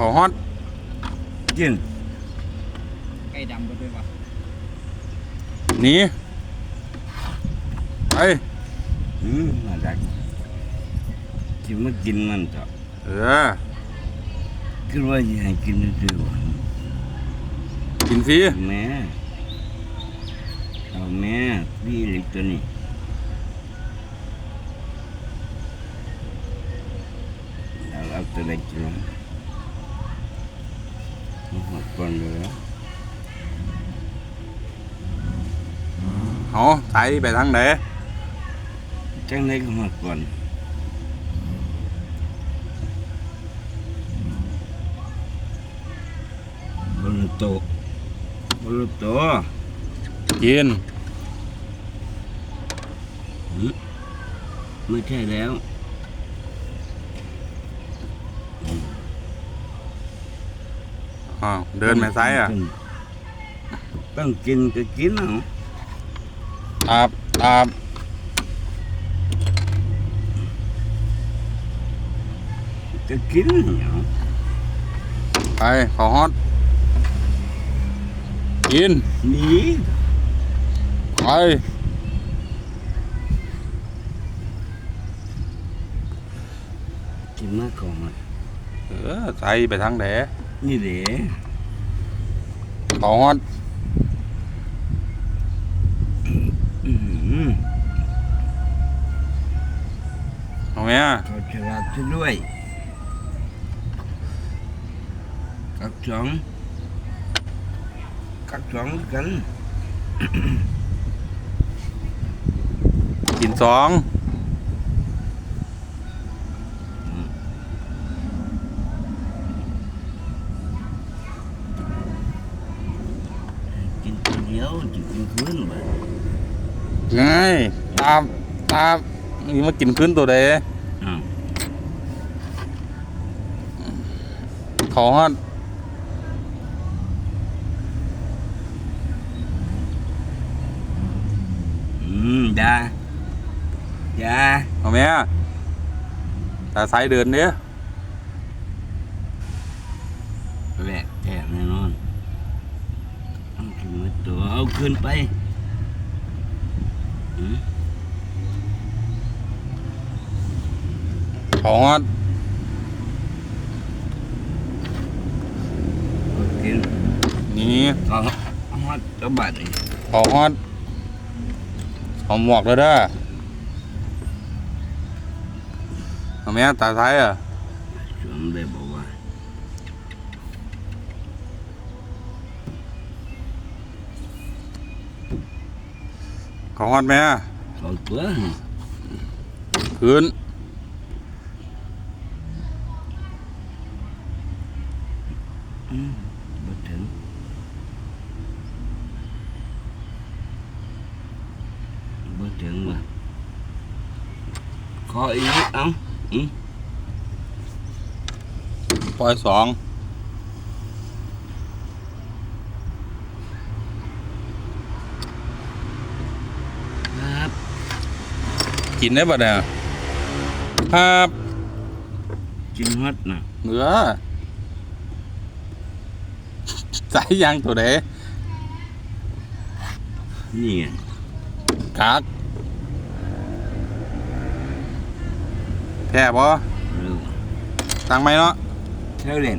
ขอฮอตกินไก่ดำไปด้วยวะหนีไปอืมมาดักที่มากินมันเถอะเออ คิดว่าจะให้กินซื่อๆวะกินฟรีแม่เอาแม่พี่เล็กตัวนี้เอาเอาตัวเล็กกิน มั้งเอาหมดก่อนเลยแล้วเอาไถไปทางไหน จังไรก็หมดก่ อนบนโตะบนโตะกินไม่ใช่แล้วอ้าวเดินแม่ไซอะต้องกินก็กินเอาอาบอาบก็กินเอาไปขอฮอตกินหนีไปกินมากก่อนเออไถไปทางไหน นี่เด้ขอฮอตอื้อหือเอาไหมเขาฉลาดซะด้วยกักสองกักสองกัน กินสอง กินตัวเดี ยวจะกินคืนบ่ไงตามตามนี่มากินขึ้นตัวใดอ้าวขอฮอตอืมยายา เอาไหมตาไซเดินเนี้ย เอาขึ้นไปอืมขอฮอตเอากินนี่เอาเอามาตัวบัดนี่ขอฮอตเอาหมวกเลยเด้อเอาไหมตาไซอะสวมได้บอก ว่าขอฮอตไหมเอาตัวคืนอืมบ่ถึงบ่ถึงว่ะขออีกนิดเอาอืมปล่อยสอง ครับ กินได้ปะเนี่ยครับกินฮอดนะเหนือใส่ยางตัวเดนี่ไงกากแพ้ปะเร็วตังไหมเนาะเท่าเล่น